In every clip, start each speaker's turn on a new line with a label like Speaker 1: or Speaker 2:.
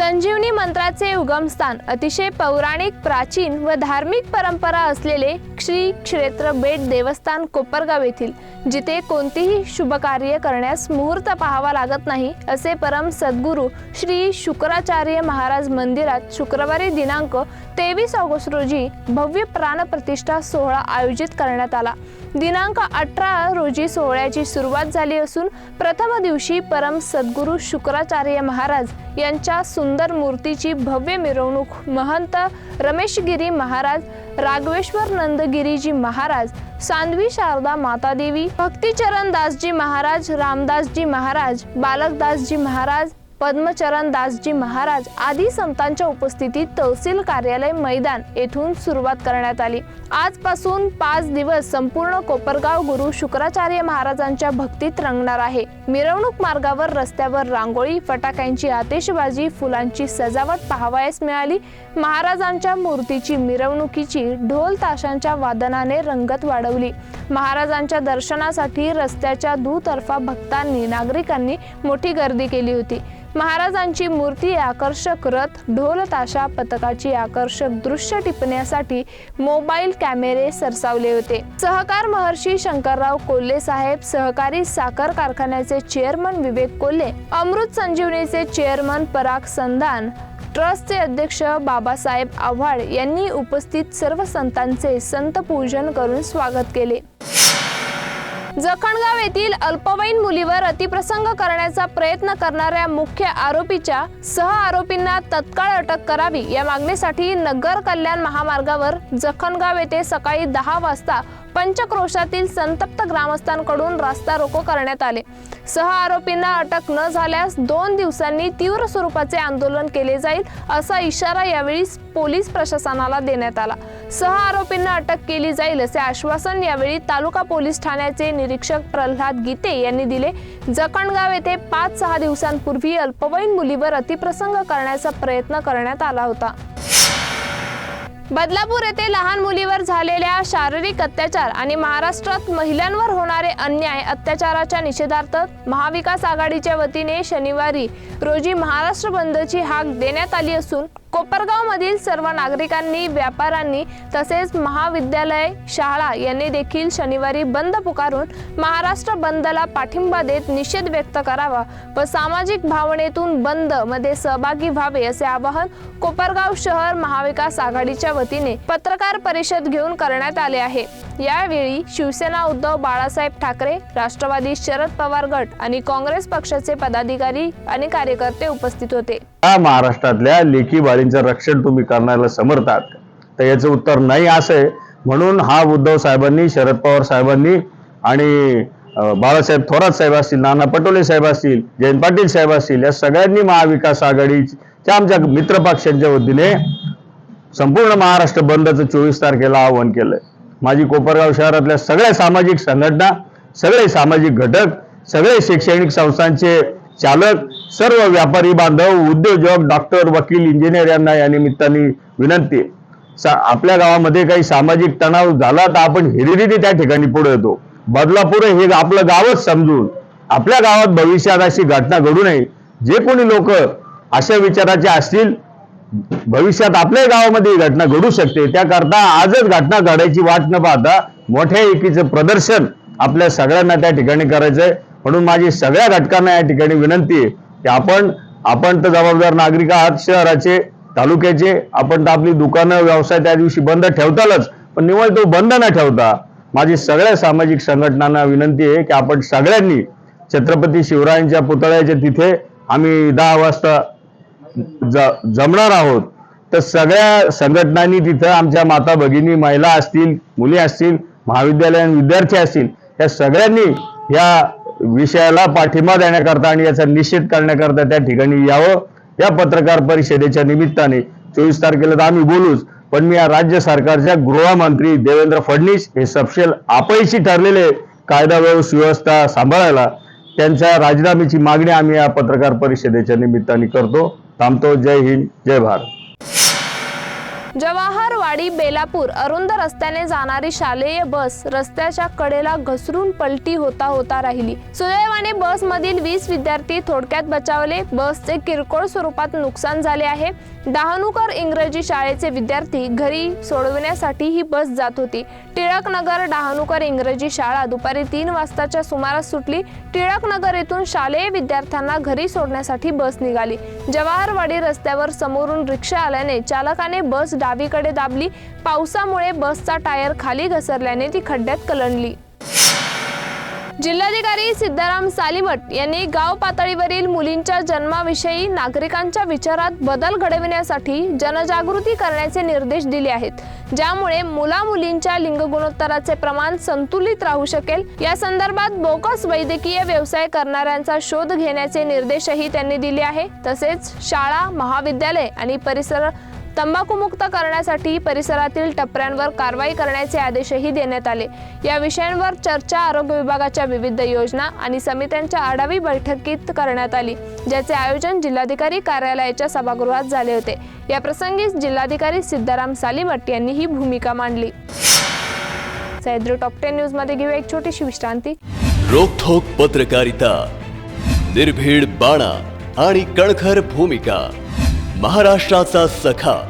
Speaker 1: संजीवनी मंत्राचे उगमस्थान अतिशय पौराणिक प्राचीन व धार्मिक परंपरा असलेले श्री क्षेत्र बेट देवस्थान कोपरगाव येथील जिथे कोणतेही शुभकार्य करण्यास मुहूर्त पाहावा लागत नाही असे परम सद्गुरू श्री शुक्राचार्य महाराज मंदिरात शुक्रवारी दिनांक तेवीस ऑगस्ट रोजी भव्य प्राणप्रतिष्ठा सोहळा आयोजित करण्यात आला. दिनांक अठरा रोजी सोहळ्याची सुरुवात झाली असून प्रथम दिवशी परम सद्गुरू शुक्राचार्य महाराज यांच्या सुंदर मूर्तीची भव्य मिरवणूक महंत रमेशगिरी महाराज राघवेश्वर नंदगिरीजी महाराज सांधवी शारदा मातादेवी भक्तीचरण दासजी महाराज रामदासजी महाराज बालकदासजी महाराज पद्मचरण दासजी महाराज आदी संतांच्या उपस्थितीत तहसील कार्यालय मैदान येथून सुरुवात करण्यात आली. आजपासून पाच दिवस संपूर्ण कोपरगाव गुरु शुक्राचार्य महाराजांच्या भक्तीत रंगणार आहे. मिरवणूक मार्गावर रस्त्यावर रांगोळी फटाक्यांची आतिषबाजी फुलांची सजावट पाहावयास मिळाली. महाराजांच्या मूर्तीची मिरवणुकीची ढोल ताशांच्या वादनाने रंगत वाढवली. महाराजांच्या दर्शनासाठी रस्त्याच्या दुतर्फा भक्तांनी नागरिकांनी मोठी गर्दी केली होती. महाराजांची मूर्ती आकर्षक रथ ढोल ताशा पथकाची आकर्षक दृश्य टिपण्यासाठी मोबाईल कॅमेरे सरसावले होते. सहकार महर्षी शंकरराव कोल्हे साहेब सहकारी साखर कारखान्याचे चेअरमन विवेक कोल्हे अमृत संजीवनीचे चेअरमन पराग संधान ट्रस्टचे अध्यक्ष बाबासाहेब आव्हाड यांनी उपस्थित सर्व संतांचे संत पूजन करून स्वागत केले. जखणगाव येथील अल्पवयीन मुलीवर अतिप्रसंग करण्याचा प्रयत्न करणाऱ्या मुख्य आरोपीच्या सह आरोपींना तत्काळ अटक करावी या मागणीसाठी नगर कल्याण महामार्गावर जखणगाव येथे सकाळी दहा वाजता पंचक्रोशातील संतप्त ग्रामस्थांकडून रास्ता रोको करण्यात आले. सह आरोपींना अटक न झाल्यास दोन दिवसांनी तीव्र स्वरूपाचे आंदोलन केले जाईल असा इशारा यावेळी पोलीस प्रशासनाला देण्यात आला. सह आरोपींना अटक केली जाईल असे आश्वासन यावेळी तालुका पोलीस ठाण्याचे निरीक्षक प्रल्हाद गीते यांनी दिले. जखणगाव येथे पाच सहा दिवसांपूर्वी अल्पवयीन मुलीवर अतिप्रसंग करण्याचा प्रयत्न करण्यात आला होता. बदलापूर येथे लहान मुलीवर झालेल्या शारीरिक अत्याचार आणि महाराष्ट्रात महिलांवर होणारे अन्याय अत्याचाराच्या निषेधार्थ महाविकास आघाडीच्या वतीने शनिवारी रोजी महाराष्ट्र बंदची हाक देण्यात आली असून कोपरगाव मधील सर्व नागरिकांनी व्यापाऱ्यांनी तसेच महाविद्यालय शाळा यांनी देखील शनिवारी बंद पुकारून महाराष्ट्र बंदला पाठिंबा देत निषेध व्यक्त करावा व सामाजिक भावनेतून बंदमध्ये सहभागी व्हावे असे आवाहन कोपरगाव शहर महाविकास आघाडीच्या वतीने पत्रकार परिषद घेऊन करण्यात आले आहे. यावेळी शिवसेना उद्धव बाळासाहेब ठाकरे राष्ट्रवादी शरद पवार गट आणि काँग्रेस पक्षाचे पदाधिकारी आणि कार्यकर्ते उपस्थित होते.
Speaker 2: या महाराष्ट्रातल्या लेखी बाळींचं रक्षण तुम्ही करण्याला समर्थ तर याचं उत्तर नाही असं आहे. म्हणून हा उद्धव साहेबांनी शरद पवार साहेबांनी आणि बाळासाहेब थोरात साहेब असतील नाना पटोले साहेब असतील जयंत पाटील साहेब असतील या सगळ्यांनी महाविकास आघाडीच्या आमच्या मित्रपक्षांच्या वतीने संपूर्ण महाराष्ट्र बंदचं चोवीस तारखेला आवाहन केलंय. माझी कोपरगाव शहरातल्या सगळ्या सामाजिक संघटना सगळे सामाजिक घटक सगळे शैक्षणिक संस्थांचे चालक सर्व व्यापारी बांधव उद्योजक डॉक्टर वकील इंजिनियर यांना या निमित्ताने विनंती आहे. सा- आपल्या गावामध्ये काही सामाजिक तणाव झाला तर आपण हिरिरीने त्या ठिकाणी पुढे येतो. बदलापूर हे आपलं गावच समजून आपल्या गावात भविष्यात अशी घटना घडू नये. जे कोणी लोक अशा विचाराचे असतील भविष्यात आपल्या गावामध्ये ही घटना घडू शकते. त्याकरता आजच घटना घडायची वाट न पाहता मोठ्या एकीचं प्रदर्शन आपल्या सगळ्यांना त्या ठिकाणी करायचंय. म्हणून माझी सगळ्या घटकांना या ठिकाणी विनंती आहे. की आपण आपण तर जबाबदार नागरिक आहात शहराचे तालुक्याचे आपण तर आपली दुकानं व्यवसाय त्या दिवशी बंद ठेवतालच पण निवळ तो बंद न ठेवता माझी सगळ्या सामाजिक संघटनांना विनंती आहे की आपण सगळ्यांनी छत्रपती शिवरायांच्या पुतळ्याच्या तिथे आम्ही दहा वाजता ज- जमणार आहोत. तर सगळ्या संघटनांनी तिथं आमच्या माता भगिनी महिला असतील मुली असतील महाविद्यालयीन विद्यार्थी असतील या सगळ्यांनी या विषयाला पाठिंबा देण्याकरता आणि याचा निषेध करण्याकरता त्या ठिकाणी यावं. या पत्रकार परिषदेच्या निमित्ताने चोवीस तारखेला तर आम्ही बोलूच पण मी या राज्य सरकारच्या गृहमंत्री देवेंद्र फडणवीस हे सपशेल अपयशी ठरलेले कायदा व्यवस्था सांभाळायला त्यांच्या राजीनाम्याची मागणी आम्ही या पत्रकार परिषदेच्या निमित्ताने करतो. थांबतो. जय हिंद. जय भारत.
Speaker 1: जवाहरवाडी बेलापूर अरुंद रस्त्याने जाणारी शालेय बस रस्त्याच्या कडेला घसरून पलटी होता होता राहिली. सुदैवाने बसमधील वीस विद्यार्थी थोडक्यात बचावले. बसचे किरकोळ स्वरूपात नुकसान झाले आहे. डहाणूकर इंग्रजी शाळेचे विद्यार्थी घरी सोडविण्यासाठी ही बस जात होती. टिळकनगर डहाणूकर इंग्रजी शाळा दुपारी तीन वाजताच्या सुमारास सुटली. टिळकनगर येथून शालेय विद्यार्थ्यांना घरी सोडण्यासाठी बस निघाली. जवाहरवाडी रस्त्यावर समोरून रिक्षा आल्याने चालकाने बस डा डावीकडे दाबली. पावसामुळे बसचा टायर खाली घसरल्याने ती खड्ड्यात कलंडली. जिल्हाधिकारी सिद्धाराम सालिमठ यांनी गाव पातळीवरील मुलींच्या जन्माविषयी नागरिकांच्या विचारात बदल घडविण्यासाठी जनजागृती करण्याचे निर्देश दिले आहेत. ज्यामुळे मुला मुलींच्या लिंग गुणोत्तराचे प्रमाण संतुलित राहू शकेल. या संदर्भात बोकस वैद्यकीय व्यवसाय करणाऱ्यांचा शोध घेण्याचे निर्देशही त्यांनी दिले आहे. तसेच शाळा महाविद्यालय आणि परिसर तंबाखूमुक्त करण्यासाठी परिसरातील टपऱ्यांवर कारवाई करण्याचे आदेशही देण्यात आले. या विषयांवर चर्चा आरोग्य विभागाच्या विविध योजना आणि समित्यांच्या आढावी बैठकीत करण्यात आली ज्याचे आयोजन जिल्हाधिकारी कार्यालयाच्या सभागृहात झाले होते. या प्रसंगी जिल्हाधिकारी सिद्धाराम सालिमठ यांनी ही भूमिका मांडली. सह्याद्री टॉप टेन न्यूजमध्ये घेऊ एक छोटीशी विश्रांती.
Speaker 3: रोखोक पत्रकारिता निर्भीड बाणा आणि कणखर भूमिका महाराष्ट्राचा सखा.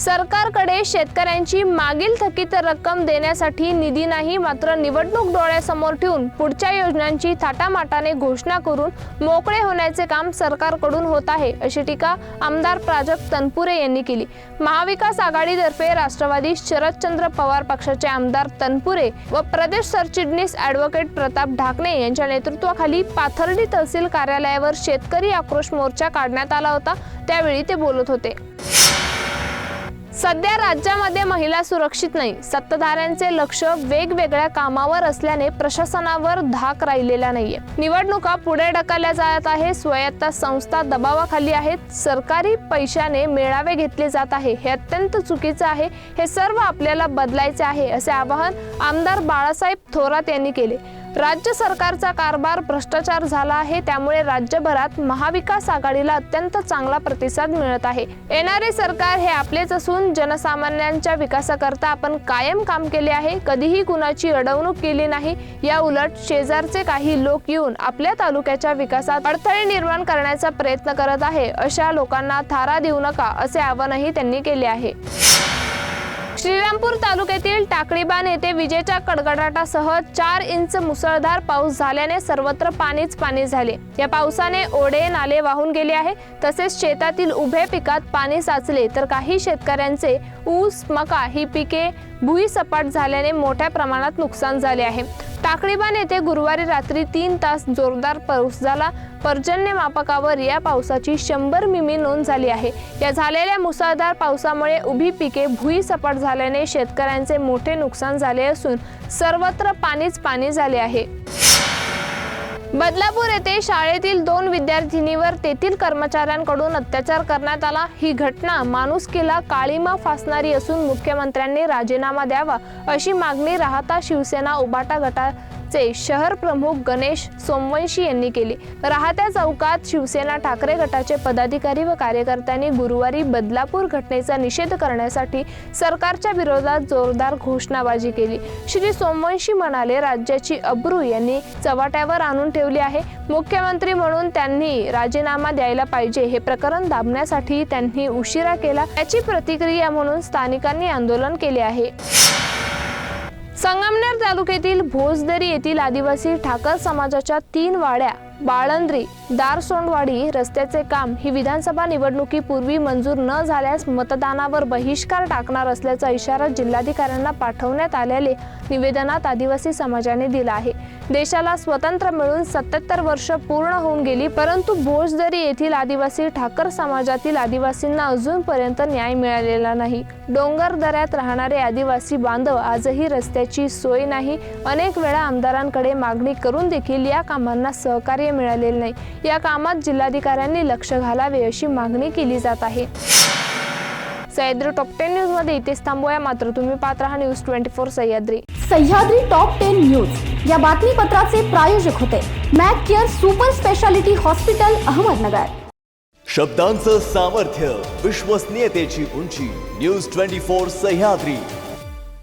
Speaker 1: सरकारकडे शेतकऱ्यांची मागील थकीत रक्कम देण्यासाठी निधी नाही मात्र निवडणूक डोळ्यासमोर ठेवून पुढच्या योजनांची थाटामाटाने घोषणा करून मोकळे होण्याचे काम सरकारकडून होत आहे अशी टीका आमदार प्राजक्त तनपुरे यांनी केली. महाविकास आघाडीतर्फे राष्ट्रवादी शरदचंद्र पवार पक्षाचे आमदार तनपुरे व प्रदेश सरचिटणीस ॲडव्होकेट प्रताप ढाकणे यांच्या नेतृत्वाखाली पाथर्डी तहसील कार्यालयावर शेतकरी आक्रोश मोर्चा काढण्यात आला होता त्यावेळी ते बोलत होते. सध्या राज्यामध्ये महिला सुरक्षित नाही. सत्ताधाऱ्यांचे लक्ष वेगवेगळ्या कामावर असल्याने प्रशासनावर धाक राहिलेला नाहीये. निवडणुका पुढे ढकलल्या जात आहे स्वायत्त संस्था दबावाखाली आहेत. सरकारी पैशाने मेळावे घेतले जात आहे. हे अत्यंत चुकीचं आहे. हे सर्व आपल्याला बदलायचे आहे असे आवाहन आमदार बाळासाहेब थोरात यांनी केले. राज्य सरकारचा कारभार भ्रष्टाचार झाला आहे त्यामुळे राज्यभरात महाविकास आघाडीला अत्यंत चांगला प्रतिसाद मिळत आहे. येणारे सरकार हे आपलेच असून जनसामान्यांच्या विकासाकरता आपण कायम काम केले आहे. कधीही कुणाची अडवणूक केली नाही. या उलट शेजारचे काही लोक येऊन आपल्या तालुक्याच्या विकासात अडथळे निर्माण करण्याचा प्रयत्न करत आहे. अशा लोकांना थारा देऊ नका असे आवाहनही त्यांनी केले आहे. श्रीरामपूर तालुक्यातील टाकळीबान येथे विजेच्या कडकडाटासह चार इंच मुसळधार पाऊस झाल्याने सर्वत्र पाणीच पाणी झाले. या पावसाने ओढे नाले वाहून गेले आहे. तसेच शेतातील उभे पिकात पाणी साचले तर काही शेतकऱ्यांचे ऊस मका ही पिके भुईसपाट झाल्याने मोठ्या प्रमाणात नुकसान झाले आहे. टाकळीबान येथे गुरुवारी रात्री तीन तास जोरदार पाऊस झाला. पर्जन्यमापकावर या पावसाची शंभर मिमी नोंद झाली आहे. या झालेल्या मुसळधार पावसामुळे उभी पिके भुईसपाट झाल्याने शेतकऱ्यांचे मोठे नुकसान झाले असून सर्वत्र पाणीच पाणी झाले आहे. बदलापूर येथे शाळेतील दोन विद्यार्थिनीवर तेथील कर्मचाऱ्यांकडून अत्याचार करण्यात आला. ही घटना माणुसकीला काळीमा फासणारी असून मुख्यमंत्र्यांनी राजीनामा द्यावा अशी मागणी राहता शिवसेना उबाटा चे शहर प्रमुख गणेश सोमवंशी यांनी केली. राहत्या चौकात शिवसेना ठाकरे गटाचे पदाधिकारी व कार्यकर्त्यांनी गुरुवारी बदलापूर घटनेचा निषेध करण्यासाठी सरकारच्या विरोधात जोरदार घोषणाबाजी केली. श्री सोमवंशी म्हणाले राज्याची अब्रू यांनी चव्हाट्यावर आणून ठेवली आहे. मुख्यमंत्री म्हणून त्यांनी राजीनामा द्यायला पाहिजे. हे प्रकरण दाबण्यासाठी त्यांनी उशिरा केला. याची प्रतिक्रिया म्हणून स्थानिकांनी आंदोलन केले आहे. तालुक्यातील भोजदरी येथील आदिवासी ठाकर समाजाच्या तीन वाड्या बाळंद्री दारसोंडवाडी रस्त्याचे काम ही विधानसभा निवडणुकीपूर्वी मंजूर न झाल्यास मतदानावर बहिष्कार टाकणार असल्याचा इशारा जिल्हाधिकाऱ्यांना पाठवण्यात आलेले निवेदनात आदिवासी समाजाने दिला आहे. देशाला स्वतंत्र मिळून सत्याहत्तर वर्ष पूर्ण होऊन गेली परंतु भोजदरी येथील आदिवासी ठाकर समाजातील आदिवासींना अजूनपर्यंत न्याय मिळालेला नाही. डोंगर दऱ्यात राहणारे आदिवासी बांधव आजही रस्त्याची सोय नाही. अनेक वेळा आमदारांकडे मागणी करून देखील या कामांना सहकार्य मिळालेले नाही. या कामात जिल्हाधिकाऱ्यांनी लक्ष घालावे अशी मागणी केली जात आहे. सह्याद्री टॉप टेन न्यूजमध्ये इथेच थांबूया. मात्र तुम्ही पाहत राहा news twenty four Sahyadri.
Speaker 4: Sahyadri top ten news. या बातमीपत्राचे प्रायोजक होते Mac care super speciality hospital Ahmednagar.
Speaker 3: शब्दांचं सामर्थ्य विश्वसनीयतेची उंची. News twenty four Sahyadri.